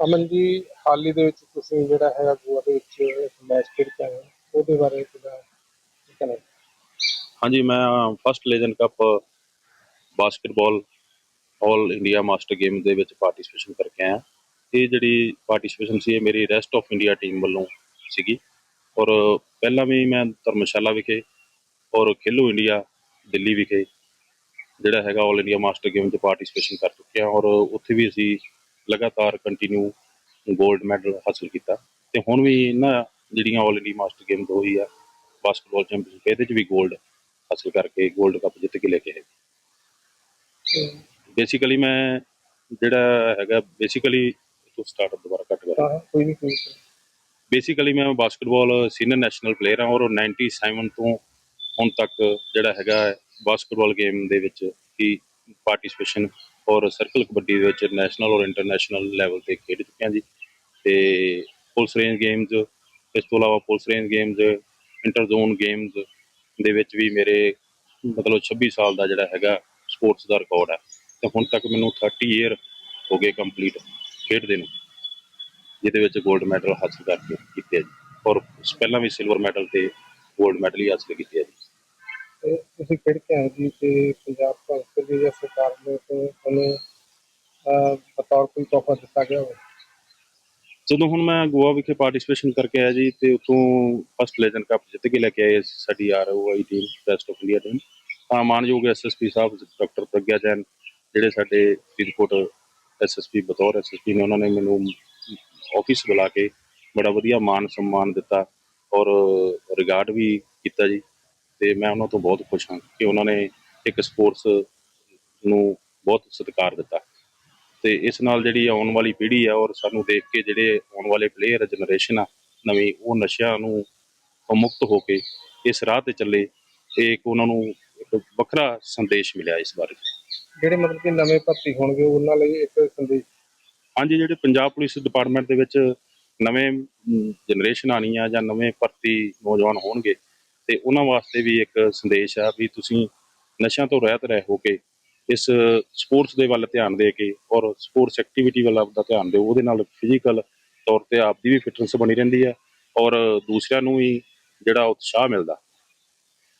ਅਮਨ ਜੀ, ਹਾਲ ਹੀ ਦੇ ਵਿੱਚ ਤੁਸੀਂ ਜਿਹੜਾ ਹੈਗਾ ਗੋਆ ਦੇ ਵਿੱਚ ਇੱਕ ਮੈਚ ਖੇਡਿਆ ਕੇ ਉਹਦੇ ਬਾਰੇ ਕਿਹਦਾ ਕਹਿਣਾ? ਹਾਂਜੀ, ਮੈਂ first legend cup basketball all India master game ਦੇ ਵਿੱਚ ਪਾਰਟਿਸਿਪੇਸ਼ਨ ਕਰਕੇ ਆਇਆ। ਇਹ ਜਿਹੜੀ ਪਾਰਟਿਸਿਪੇਸ਼ਨ ਸੀ, ਇਹ ਮੇਰੀ ਰੈਸਟ ਆਫ ਇੰਡੀਆ ਟੀਮ ਵੱਲੋਂ ਸੀਗੀ। ਔਰ ਪਹਿਲਾਂ ਵੀ ਮੈਂ ਧਰਮਸ਼ਾਲਾ ਵਿਖੇ ਔਰ ਖੇਲੋ ਇੰਡੀਆ ਦਿੱਲੀ ਵਿਖੇ ਜਿਹੜਾ ਹੈਗਾ ਆਲ ਇੰਡੀਆ ਮਾਸਟਰ ਗੇਮ 'ਚ ਪਾਰਟਿਸਿਪੇਸ਼ਨ ਕਰ ਚੁੱਕਿਆ। ਔਰ ਉੱਥੇ ਵੀ ਅਸੀਂ ਲਗਾਤਾਰ ਕੰਟੀਨਿਊ 골ਡ ਮੈਡਲ ਹਾਸਲ ਕੀਤਾ। ਤੇ ਹੁਣ ਵੀ ਇਹਨਾਂ ਜਿਹੜੀਆਂ 올 ਇੰਡੀਆ ਮਾਸਟਰ ਗੇਮ ਹੋਈ ਆ ਬਾਸਕਟਬਾਲ ਚੈਂਪੀਅਨਸ਼ਿਪ ਇਹਦੇ 'ਚ ਵੀ 골ਡ ਹਾਸਲ ਕਰਕੇ 골ਡ ਕੱਪ ਜਿੱਤ ਕੇ ਲੈ ਕੇ ਆਏ। ਬੇਸਿਕਲੀ ਮੈਂ ਜਿਹੜਾ ਹੈਗਾ ਬੇਸਿਕਲੀ ਤੋਂ ਸਟਾਰਟ ਦੁਬਾਰਾ ਕੱਟ ਕਰਾਂ। ਕੋਈ ਨਹੀਂ ਕੋਈ ਬੇਸਿਕਲੀ ਮੈਂ ਬਾਸਕਟਬਾਲ ਸੀਨੀਅਰ ਨੈਸ਼ਨਲ ਪਲੇਅਰ ਹਾਂ ਔਰ 97 ਤੋਂ ਹੁਣ ਤੱਕ ਜਿਹੜਾ ਹੈਗਾ ਬਾਸਕਟਬਾਲ ਗੇਮ ਦੇ ਵਿੱਚ ਹੀ ਪਾਰਟਿਸਪੇਸ਼ਨ ਔਰ ਸਰਕਲ ਕਬੱਡੀ ਦੇ ਵਿੱਚ ਨੈਸ਼ਨਲ ਔਰ ਇੰਟਰਨੈਸ਼ਨਲ ਲੈਵਲ ਤੇ ਖੇਡ ਚੁੱਕਿਆ ਜੀ। ਤੇ ਪੁਲਿਸ ਰੇਂਜ ਗੇਮਜ਼ ਇਸ ਤੋਂ ਇਲਾਵਾ police range games inter zone games ਦੇ ਵਿੱਚ ਵੀ ਮੇਰੇ ਮਤਲਬ 26 ਸਾਲ ਦਾ ਜਿਹੜਾ ਹੈਗਾ ਸਪੋਰਟਸ ਦਾ ਰਿਕਾਰਡ ਹੈ ਤੇ ਹੁਣ ਤੱਕ ਮੈਨੂੰ 30 ਇਅਰ ਹੋ ਗਏ ਕੰਪਲੀਟ ਖੇਡਦੇ ਨੂੰ, ਜਿਹਦੇ ਵਿੱਚ 골ਡ ਮੈਡਲ ਹਾਸਲ ਕਰਕੇ ਕੀਤੇ ਜੀ। ਔਰ ਪਹਿਲਾਂ ਵੀ ਸਿਲਵਰ ਮੈਡਲ ਤੇ 골ਡ ਮੈਡਲ ਹੀ ਹਾਸਲ ਕੀਤੇ ਆ ਜੀ। ਤੁਸੀਂ ਖੇਡ ਕੇ ਆਏ ਜੀ ਤੇ ਪੰਜਾਬ ਕੌਂਸਲ ਦੀ ਜਾਂ ਸਰਕਾਰ ਨੇ ਤੁਹਾਨੂੰ ਅਹ, ਬਤੌਰ ਕੋਈ ਤੋਹਫਾ ਦਿੱਤਾ ਗਿਆ ਹੋਵੇ। ਜਦੋਂ ਹੁਣ ਮੈਂ ਗੋਆ ਵਿਖੇ ਪਾਰਟਿਸਿਪੇਸ਼ਨ ਕਰਕੇ ਆਇਆ ਜੀ ਤੇ ਉਤੋਂ ਫਸਟ ਲੈਜੈਂਡ ਕੱਪ ਜਿੱਤ ਕੇ ਲੈ ਕੇ ਆਏ ਸਾਡੀ ROI team best of India team ਤਾਂ ਮਾਨਯੋਗ ਐਸਐਸਪੀ ਸਾਹਿਬ ਡਾਕਟਰ ਪ੍ਰਗਿਆ ਜੈਨ ਜਿਹੜੇ ਸਾਡੇ ਫਰੀਦਕੋਟ ਐਸਐਸਪੀ ਬਤੌਰ ਐਸਐਸਪੀ ਨੇ ਉਹਨਾਂ ਨੇ ਮੈਨੂੰ ਆਫਿਸ ਬੁਲਾ ਕੇ ਬੜਾ ਵਧੀਆ ਮਾਨ ਸਨਮਾਨ ਦਿੱਤਾ ਔਰ ਰਿਗਾਰਡ ਵੀ ਕੀਤਾ ਜੀ। ਤੇ ਮੈਂ ਉਹਨਾਂ ਤੋਂ ਬਹੁਤ ਖੁਸ਼ ਹਾਂ ਕਿ ਉਹਨਾਂ ਨੇ ਇੱਕ ਸਪੋਰਟਸ ਨੂੰ ਬਹੁਤ ਸਤਿਕਾਰ ਦਿੱਤਾ। ਤੇ ਇਸ ਨਾਲ ਜਿਹੜੀ ਆਉਣ ਵਾਲੀ ਪੀੜ੍ਹੀ ਆ ਔਰ ਸਾਨੂੰ ਦੇਖ ਕੇ ਜਿਹੜੇ ਆਉਣ ਵਾਲੇ ਪਲੇਅਰ ਜਨਰੇਸ਼ਨ ਆ ਨਵੀਂ ਉਹ ਨਸ਼ਿਆਂ ਨੂੰ ਤੋਂ ਮੁਕਤ ਹੋ ਕੇ ਇਸ ਰਾਹ ਤੇ ਚੱਲੇ ਤੇ ਇੱਕ ਉਹਨਾਂ ਨੂੰ ਇੱਕ ਵੱਖਰਾ ਸੰਦੇਸ਼ ਮਿਲਿਆ ਇਸ ਬਾਰੇ। ਜਿਹੜੇ ਮਤਲਬ ਕਿ ਨਵੇਂ ਭਰਤੀ ਹੋਣਗੇ ਉਹਨਾਂ ਲਈ ਇੱਕ ਸੰਦੇਸ਼। ਹਾਂਜੀ ਜਿਹੜੇ ਪੰਜਾਬ ਪੁਲਿਸ ਡਿਪਾਰਟਮੈਂਟ ਦੇ ਵਿੱਚ ਨਵੇਂ ਜਨਰੇਸ਼ਨ ਆਣੀ ਆ ਜਾਂ ਨਵੇਂ ਭਰਤੀ ਨੌਜਵਾਨ ਹੋਣਗੇ ਤੇ ਉਹਨਾਂ ਵਾਸਤੇ ਵੀ ਇੱਕ ਸੰਦੇਸ਼ ਆ ਵੀ ਤੁਸੀਂ ਨਸ਼ਿਆਂ ਤੋਂ ਰਹਿਤ ਰਹਿ ਹੋ ਕੇ ਇਸ ਸਪੋਰਟਸ ਦੇ ਵੱਲ ਧਿਆਨ ਦੇ ਕੇ ਔਰ ਸਪੋਰਟਸ ਐਕਟੀਵਿਟੀ ਵੱਲ ਆਪਦਾ ਧਿਆਨ ਦਿਓ। ਉਹਦੇ ਨਾਲ ਫਿਜ਼ੀਕਲ ਤੌਰ ਤੇ ਆਪਦੀ ਵੀ ਫਿਟਨੈਸ ਬਣੀ ਰਹਿੰਦੀ ਹੈ ਔਰ ਦੂਸਰਿਆਂ ਨੂੰ ਵੀ ਜਿਹੜਾ ਉਤਸ਼ਾਹ ਮਿਲਦਾ।